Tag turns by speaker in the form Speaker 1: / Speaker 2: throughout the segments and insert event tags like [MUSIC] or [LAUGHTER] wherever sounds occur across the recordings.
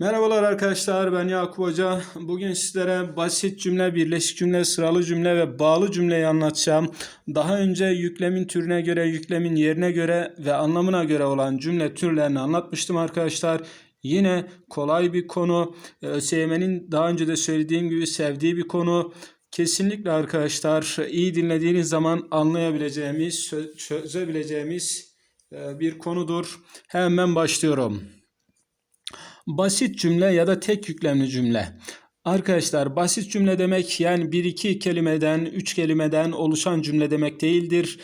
Speaker 1: Merhabalar arkadaşlar ben Yakup Hoca. Bugün sizlere basit cümle, birleşik cümle, sıralı cümle ve bağlı cümleyi anlatacağım. Daha önce yüklemin türüne göre, yüklemin yerine göre ve anlamına göre olan cümle türlerini anlatmıştım arkadaşlar. Yine kolay bir konu. Ee, ÖSYM'nin daha önce de söylediğim gibi sevdiği bir konu. Kesinlikle arkadaşlar iyi dinlediğiniz zaman anlayabileceğimiz, çö- çözebileceğimiz e, bir konudur. Hemen başlıyorum. Basit cümle ya da tek yüklemli cümle. Arkadaşlar basit cümle demek yani bir iki kelimeden, üç kelimeden oluşan cümle demek değildir.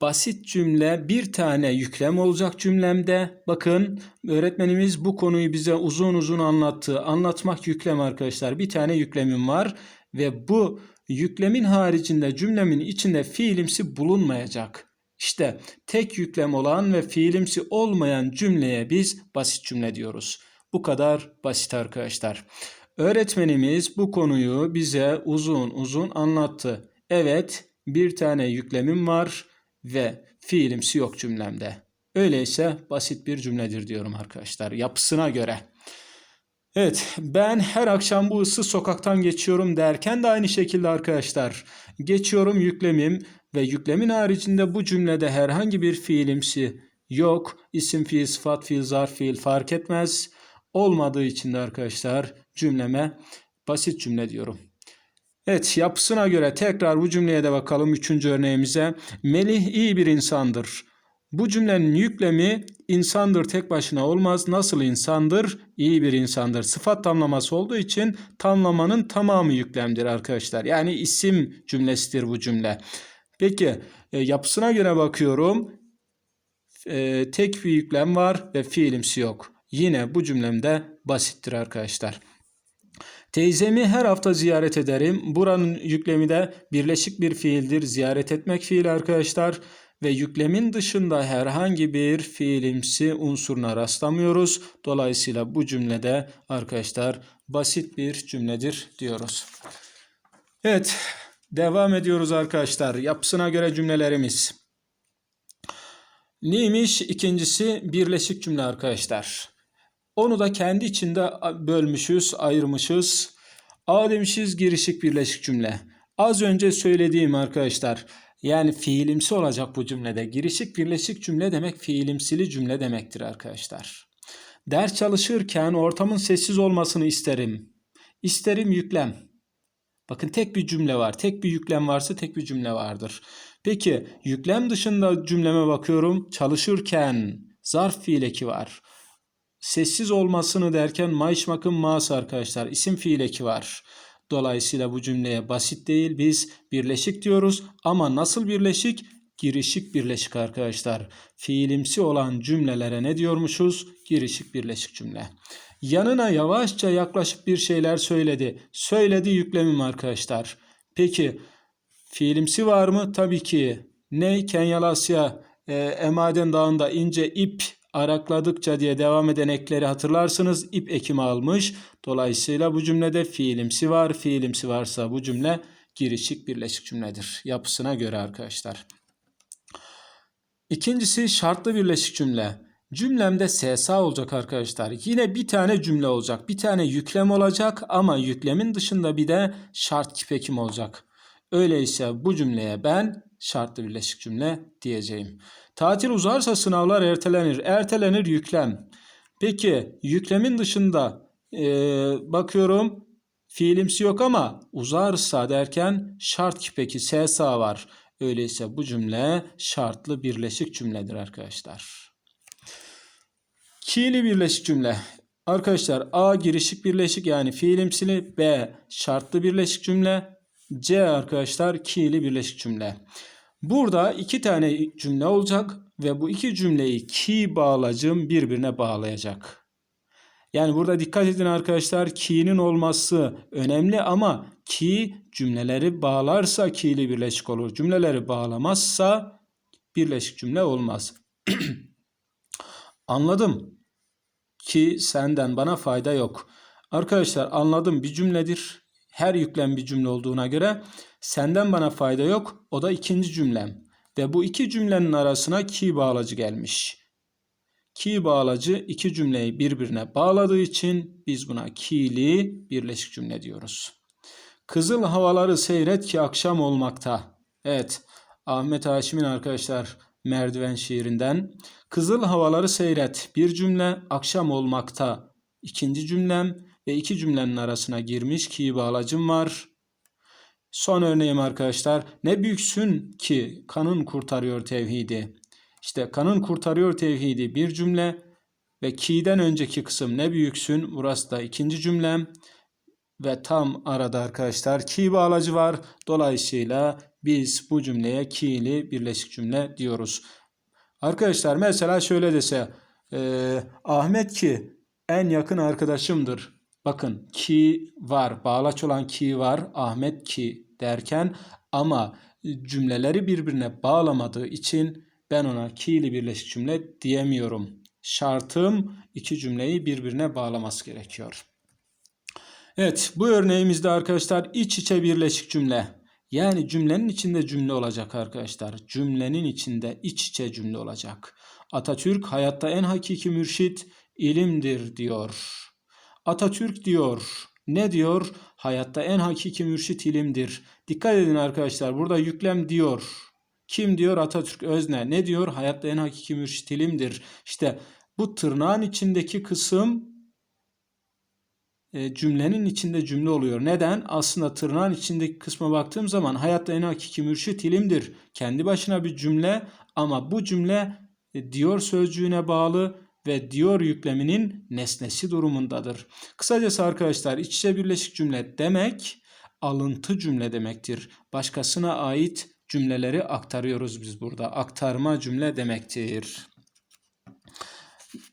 Speaker 1: Basit cümle bir tane yüklem olacak cümlemde. Bakın öğretmenimiz bu konuyu bize uzun uzun anlattı. Anlatmak yüklem arkadaşlar. Bir tane yüklemim var ve bu yüklemin haricinde cümlemin içinde fiilimsi bulunmayacak. İşte tek yüklem olan ve fiilimsi olmayan cümleye biz basit cümle diyoruz. Bu kadar basit arkadaşlar. Öğretmenimiz bu konuyu bize uzun uzun anlattı. Evet, bir tane yüklemim var ve fiilimsi yok cümlemde. Öyleyse basit bir cümledir diyorum arkadaşlar yapısına göre. Evet, ben her akşam bu ıssız sokaktan geçiyorum derken de aynı şekilde arkadaşlar. Geçiyorum yüklemim ve yüklemin haricinde bu cümlede herhangi bir fiilimsi yok. İsim fiil, sıfat fiil, zarf fiil fark etmez. Olmadığı için de arkadaşlar cümleme basit cümle diyorum. Evet yapısına göre tekrar bu cümleye de bakalım üçüncü örneğimize. Melih iyi bir insandır. Bu cümlenin yüklemi insandır tek başına olmaz. Nasıl insandır? İyi bir insandır. Sıfat tamlaması olduğu için tamlamanın tamamı yüklemdir arkadaşlar. Yani isim cümlesidir bu cümle. Peki e, yapısına göre bakıyorum. E, tek bir yüklem var ve fiilimsi yok. Yine bu cümlemde basittir arkadaşlar. Teyzemi her hafta ziyaret ederim. Buranın yüklemi de birleşik bir fiildir. Ziyaret etmek fiili arkadaşlar. Ve yüklemin dışında herhangi bir fiilimsi unsuruna rastlamıyoruz. Dolayısıyla bu cümlede arkadaşlar basit bir cümledir diyoruz. Evet devam ediyoruz arkadaşlar. Yapısına göre cümlelerimiz. Neymiş? İkincisi birleşik cümle arkadaşlar. Onu da kendi içinde bölmüşüz, ayırmışız. A demişiz girişik birleşik cümle. Az önce söylediğim arkadaşlar yani fiilimsi olacak bu cümlede. Girişik birleşik cümle demek fiilimsili cümle demektir arkadaşlar. Ders çalışırken ortamın sessiz olmasını isterim. İsterim yüklem. Bakın tek bir cümle var. Tek bir yüklem varsa tek bir cümle vardır. Peki yüklem dışında cümleme bakıyorum. Çalışırken zarf fiil eki var. Sessiz olmasını derken mayışmakın mas arkadaşlar. İsim fiil eki var. Dolayısıyla bu cümleye basit değil biz birleşik diyoruz. Ama nasıl birleşik? Girişik birleşik arkadaşlar. Fiilimsi olan cümlelere ne diyormuşuz? Girişik birleşik cümle. Yanına yavaşça yaklaşıp bir şeyler söyledi. Söyledi yüklemim arkadaşlar. Peki fiilimsi var mı? Tabii ki. Ne? Kenyalasya e, Emaden Dağı'nda ince ip arakladıkça diye devam eden ekleri hatırlarsınız. İp ekimi almış. Dolayısıyla bu cümlede fiilimsi var. Fiilimsi varsa bu cümle girişik birleşik cümledir. Yapısına göre arkadaşlar. İkincisi şartlı birleşik cümle. Cümlemde SSA olacak arkadaşlar. Yine bir tane cümle olacak. Bir tane yüklem olacak ama yüklemin dışında bir de şart kipekim olacak. Öyleyse bu cümleye ben şartlı birleşik cümle diyeceğim. Tatil uzarsa sınavlar ertelenir. Ertelenir yüklem. Peki yüklemin dışında e, bakıyorum fiilimsi yok ama uzarsa derken şart ki peki SSA var. Öyleyse bu cümle şartlı birleşik cümledir arkadaşlar. Ki'li birleşik cümle. Arkadaşlar A girişik birleşik yani fiilimsili B şartlı birleşik cümle C arkadaşlar ki'li birleşik cümle. Burada iki tane cümle olacak ve bu iki cümleyi ki bağlacım birbirine bağlayacak. Yani burada dikkat edin arkadaşlar ki'nin olması önemli ama ki cümleleri bağlarsa ki'li birleşik olur. Cümleleri bağlamazsa birleşik cümle olmaz. [CLEARS THROAT] Anladım ki senden bana fayda yok. Arkadaşlar anladım bir cümledir. Her yüklem bir cümle olduğuna göre senden bana fayda yok. O da ikinci cümlem. Ve bu iki cümlenin arasına ki bağlacı gelmiş. Ki bağlacı iki cümleyi birbirine bağladığı için biz buna ki'li birleşik cümle diyoruz. Kızıl havaları seyret ki akşam olmakta. Evet, Ahmet Haşim'in arkadaşlar merdiven şiirinden. Kızıl havaları seyret bir cümle akşam olmakta. İkinci cümlem ve iki cümlenin arasına girmiş ki bağlacım var. Son örneğim arkadaşlar. Ne büyüksün ki kanın kurtarıyor tevhidi. İşte kanın kurtarıyor tevhidi bir cümle ve ki'den önceki kısım ne büyüksün burası da ikinci cümlem ve tam arada arkadaşlar ki bağlacı var. Dolayısıyla biz bu cümleye ki'li birleşik cümle diyoruz. Arkadaşlar mesela şöyle dese e, Ahmet ki en yakın arkadaşımdır. Bakın ki var bağlaç olan ki var Ahmet ki derken ama cümleleri birbirine bağlamadığı için ben ona ki'li birleşik cümle diyemiyorum. Şartım iki cümleyi birbirine bağlaması gerekiyor. Evet bu örneğimizde arkadaşlar iç içe birleşik cümle. Yani cümlenin içinde cümle olacak arkadaşlar. Cümlenin içinde iç içe cümle olacak. Atatürk hayatta en hakiki mürşit ilimdir diyor. Atatürk diyor. Ne diyor? Hayatta en hakiki mürşit ilimdir. Dikkat edin arkadaşlar burada yüklem diyor. Kim diyor? Atatürk özne. Ne diyor? Hayatta en hakiki mürşit ilimdir. İşte bu tırnağın içindeki kısım e, cümlenin içinde cümle oluyor. Neden? Aslında tırnağın içindeki kısma baktığım zaman hayatta en hakiki mürşit ilimdir. Kendi başına bir cümle ama bu cümle e, diyor sözcüğüne bağlı ve diyor yükleminin nesnesi durumundadır. Kısacası arkadaşlar iç içe birleşik cümle demek alıntı cümle demektir. Başkasına ait cümleleri aktarıyoruz biz burada. Aktarma cümle demektir.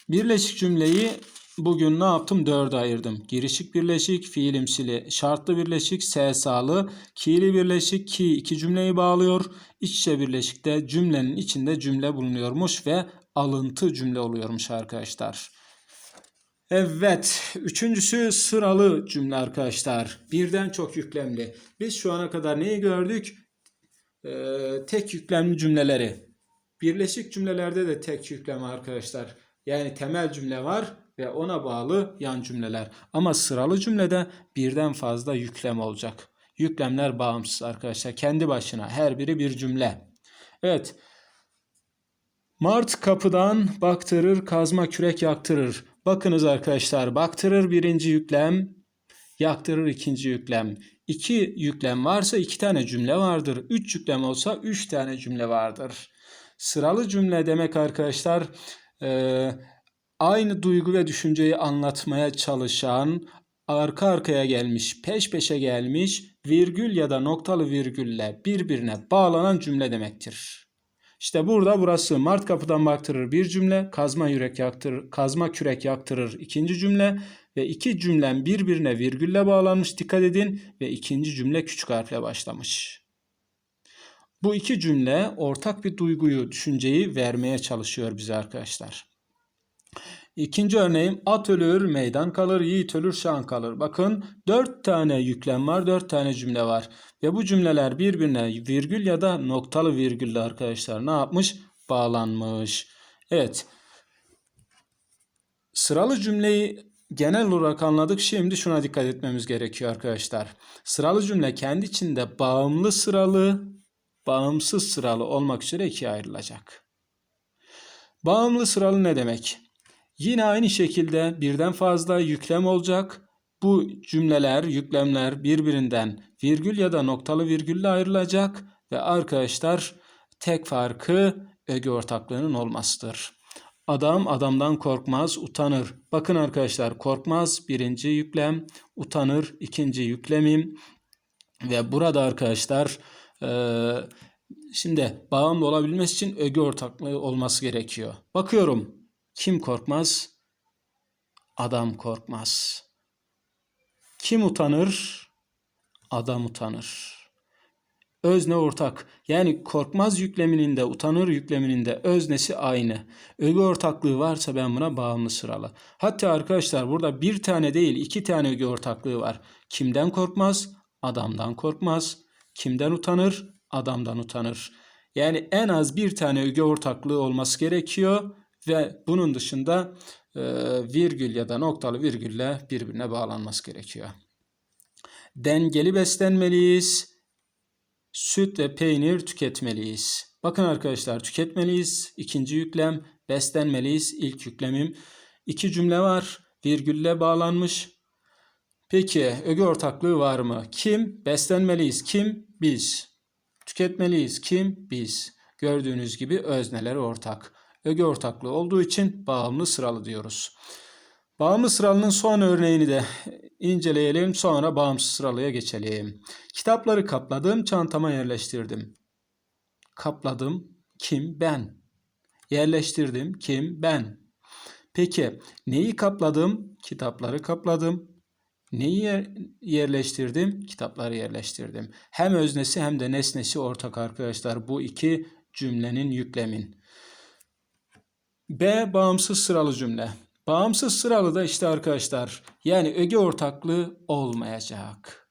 Speaker 1: Birleşik cümleyi bugün ne yaptım? Dörde ayırdım. Girişik birleşik, fiilimsili, şartlı birleşik, sesalı, ki'li birleşik, ki iki cümleyi bağlıyor. İç içe birleşikte cümlenin içinde cümle bulunuyormuş ve alıntı cümle oluyormuş arkadaşlar. Evet, üçüncüsü sıralı cümle arkadaşlar. Birden çok yüklemli. Biz şu ana kadar neyi gördük? Ee, tek yüklemli cümleleri. Birleşik cümlelerde de tek yükleme arkadaşlar. Yani temel cümle var ve ona bağlı yan cümleler. Ama sıralı cümlede birden fazla yüklem olacak. Yüklemler bağımsız arkadaşlar. Kendi başına her biri bir cümle. Evet. Mart kapıdan baktırır, kazma kürek yaktırır. Bakınız arkadaşlar, baktırır birinci yüklem, yaktırır ikinci yüklem. İki yüklem varsa iki tane cümle vardır. Üç yüklem olsa üç tane cümle vardır. Sıralı cümle demek arkadaşlar e, aynı duygu ve düşünceyi anlatmaya çalışan arka arkaya gelmiş, peş peşe gelmiş virgül ya da noktalı virgülle birbirine bağlanan cümle demektir. İşte burada burası Mart kapıdan baktırır bir cümle, kazma yürek yaktırır, kazma kürek yaktırır ikinci cümle ve iki cümlem birbirine virgülle bağlanmış dikkat edin ve ikinci cümle küçük harfle başlamış. Bu iki cümle ortak bir duyguyu, düşünceyi vermeye çalışıyor bize arkadaşlar. İkinci örneğim at ölür, meydan kalır, yiğit ölür, şan kalır. Bakın dört tane yüklem var, dört tane cümle var. Ve bu cümleler birbirine virgül ya da noktalı virgülle arkadaşlar ne yapmış? Bağlanmış. Evet. Sıralı cümleyi genel olarak anladık. Şimdi şuna dikkat etmemiz gerekiyor arkadaşlar. Sıralı cümle kendi içinde bağımlı sıralı, bağımsız sıralı olmak üzere ikiye ayrılacak. Bağımlı sıralı ne demek? Yine aynı şekilde birden fazla yüklem olacak. Bu cümleler, yüklemler birbirinden virgül ya da noktalı virgülle ayrılacak ve arkadaşlar tek farkı öge ortaklığının olmasıdır. Adam adamdan korkmaz, utanır. Bakın arkadaşlar korkmaz birinci yüklem, utanır ikinci yüklemim. Ve burada arkadaşlar e, şimdi bağımlı olabilmesi için öge ortaklığı olması gerekiyor. Bakıyorum kim korkmaz? Adam korkmaz. Kim utanır? Adam utanır. Özne ortak. Yani korkmaz yükleminin de utanır yükleminin de öznesi aynı. Öge ortaklığı varsa ben buna bağımlı sıralı. Hatta arkadaşlar burada bir tane değil iki tane öge ortaklığı var. Kimden korkmaz? Adamdan korkmaz. Kimden utanır? Adamdan utanır. Yani en az bir tane öge ortaklığı olması gerekiyor ve bunun dışında e, virgül ya da noktalı virgülle birbirine bağlanması gerekiyor. Dengeli beslenmeliyiz. Süt ve peynir tüketmeliyiz. Bakın arkadaşlar tüketmeliyiz. ikinci yüklem. Beslenmeliyiz. ilk yüklemim. İki cümle var. Virgülle bağlanmış. Peki öge ortaklığı var mı? Kim? Beslenmeliyiz. Kim? Biz. Tüketmeliyiz. Kim? Biz. Gördüğünüz gibi özneler ortak. Öge ortaklığı olduğu için bağımlı sıralı diyoruz. Bağımlı sıralının son örneğini de inceleyelim sonra bağımsız sıralıya geçelim. Kitapları kapladım, çantama yerleştirdim. Kapladım, kim? Ben. Yerleştirdim, kim? Ben. Peki neyi kapladım? Kitapları kapladım. Neyi yer, yerleştirdim? Kitapları yerleştirdim. Hem öznesi hem de nesnesi ortak arkadaşlar bu iki cümlenin yüklemin. B bağımsız sıralı cümle. Bağımsız sıralı da işte arkadaşlar yani öge ortaklığı olmayacak.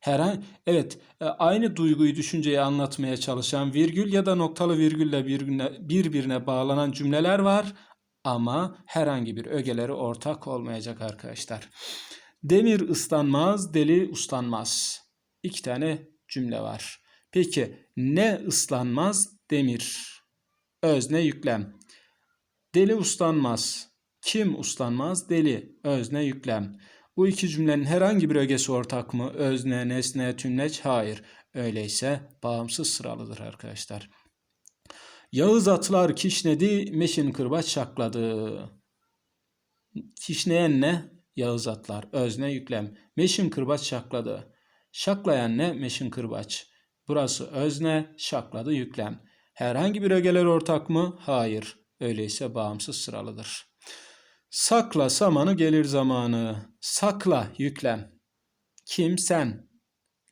Speaker 1: Herhangi evet e, aynı duyguyu düşünceyi anlatmaya çalışan virgül ya da noktalı virgülle birbirine, birbirine bağlanan cümleler var ama herhangi bir ögeleri ortak olmayacak arkadaşlar. Demir ıslanmaz, deli uslanmaz. İki tane cümle var. Peki ne ıslanmaz? Demir. Özne yüklem. Deli uslanmaz. Kim uslanmaz? Deli. Özne yüklem. Bu iki cümlenin herhangi bir ögesi ortak mı? Özne, nesne, tümleç? Hayır. Öyleyse bağımsız sıralıdır arkadaşlar. Yağız atlar kişnedi, meşin kırbaç şakladı. Kişneyen ne? Yağız atlar. Özne yüklem. Meşin kırbaç şakladı. Şaklayan ne? Meşin kırbaç. Burası özne, şakladı yüklem. Herhangi bir ögeler ortak mı? Hayır. Öyleyse bağımsız sıralıdır. Sakla samanı gelir zamanı. Sakla yüklem. Kim sen?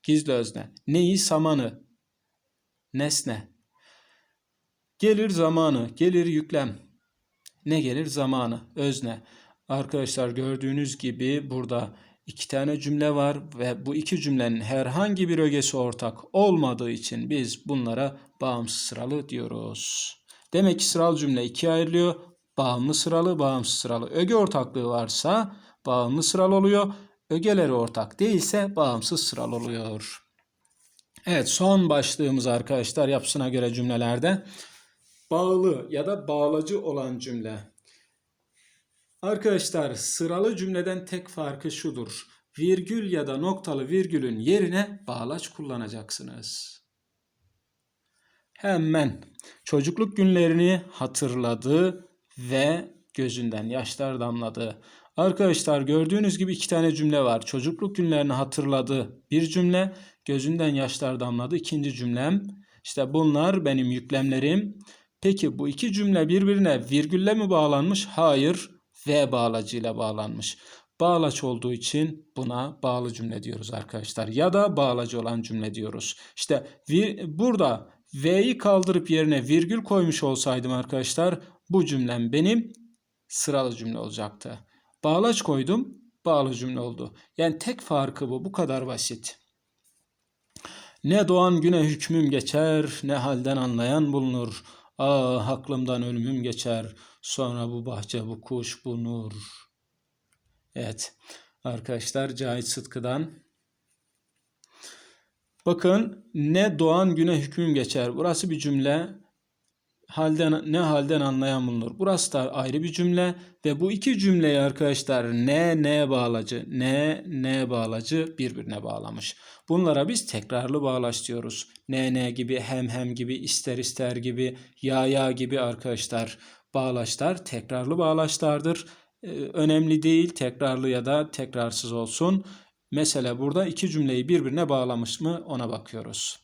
Speaker 1: Gizli özne. Neyi samanı? Nesne. Gelir zamanı. Gelir yüklem. Ne gelir zamanı? Özne. Arkadaşlar gördüğünüz gibi burada iki tane cümle var ve bu iki cümlenin herhangi bir ögesi ortak olmadığı için biz bunlara bağımsız sıralı diyoruz. Demek ki sıralı cümle ikiye ayrılıyor. Bağımlı sıralı, bağımsız sıralı. Öge ortaklığı varsa bağımlı sıralı oluyor. Ögeleri ortak değilse bağımsız sıralı oluyor. Evet son başlığımız arkadaşlar yapısına göre cümlelerde bağlı ya da bağlacı olan cümle. Arkadaşlar sıralı cümleden tek farkı şudur. Virgül ya da noktalı virgülün yerine bağlaç kullanacaksınız. Hemen çocukluk günlerini hatırladı ve gözünden yaşlar damladı. Arkadaşlar gördüğünüz gibi iki tane cümle var. Çocukluk günlerini hatırladı bir cümle, gözünden yaşlar damladı ikinci cümlem. İşte bunlar benim yüklemlerim. Peki bu iki cümle birbirine virgülle mi bağlanmış? Hayır, V bağlacıyla bağlanmış. Bağlaç olduğu için buna bağlı cümle diyoruz arkadaşlar. Ya da bağlacı olan cümle diyoruz. İşte vir, burada V'yi kaldırıp yerine virgül koymuş olsaydım arkadaşlar bu cümlem benim sıralı cümle olacaktı. Bağlaç koydum bağlı cümle oldu. Yani tek farkı bu. Bu kadar basit. Ne doğan güne hükmüm geçer, ne halden anlayan bulunur. Ah aklımdan ölümüm geçer, sonra bu bahçe, bu kuş, bu nur. Evet arkadaşlar Cahit Sıtkı'dan. Bakın ne doğan güne hükmüm geçer. Burası bir cümle. Halden, ne halden anlayan bulunur. Burası da ayrı bir cümle ve bu iki cümleyi arkadaşlar ne ne bağlacı ne ne bağlacı birbirine bağlamış. Bunlara biz tekrarlı bağlaç diyoruz. Ne ne gibi hem hem gibi ister ister gibi ya ya gibi arkadaşlar bağlaçlar tekrarlı bağlaçlardır. Ee, önemli değil tekrarlı ya da tekrarsız olsun. Mesela burada iki cümleyi birbirine bağlamış mı ona bakıyoruz.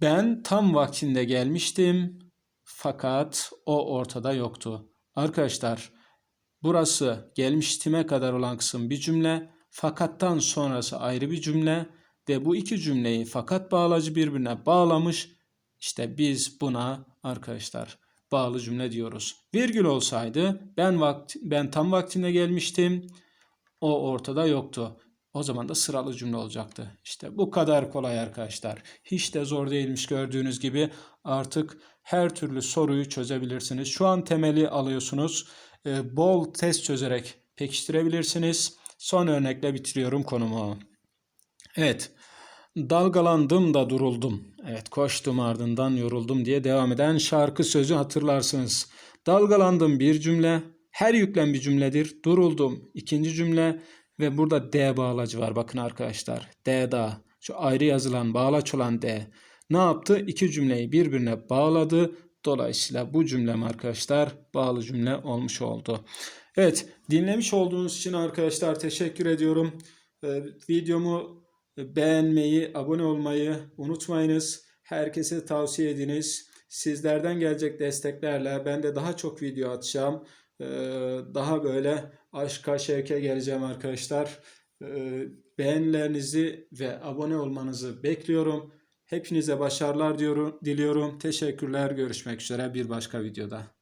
Speaker 1: Ben tam vaktinde gelmiştim fakat o ortada yoktu. Arkadaşlar burası gelmiştime kadar olan kısım bir cümle fakattan sonrası ayrı bir cümle ve bu iki cümleyi fakat bağlacı birbirine bağlamış. İşte biz buna arkadaşlar bağlı cümle diyoruz. Virgül olsaydı ben vakti, ben tam vaktinde gelmiştim. O ortada yoktu. O zaman da sıralı cümle olacaktı. İşte bu kadar kolay arkadaşlar. Hiç de zor değilmiş gördüğünüz gibi. Artık her türlü soruyu çözebilirsiniz. Şu an temeli alıyorsunuz. Ee, bol test çözerek pekiştirebilirsiniz. Son örnekle bitiriyorum konumu. Evet. Dalgalandım da duruldum. Evet koştum ardından yoruldum diye devam eden şarkı sözü hatırlarsınız. Dalgalandım bir cümle. Her yüklem bir cümledir. Duruldum ikinci cümle ve burada D bağlacı var bakın arkadaşlar. D da şu ayrı yazılan bağlaç olan D. Ne yaptı? İki cümleyi birbirine bağladı. Dolayısıyla bu cümlem arkadaşlar bağlı cümle olmuş oldu. Evet dinlemiş olduğunuz için arkadaşlar teşekkür ediyorum. Ee, videomu beğenmeyi, abone olmayı unutmayınız. Herkese tavsiye ediniz. Sizlerden gelecek desteklerle ben de daha çok video atacağım. Ee, Daha böyle aşka şevke geleceğim arkadaşlar. Ee, Beğenilerinizi ve abone olmanızı bekliyorum. Hepinize başarılar diliyorum. Teşekkürler. Görüşmek üzere bir başka videoda.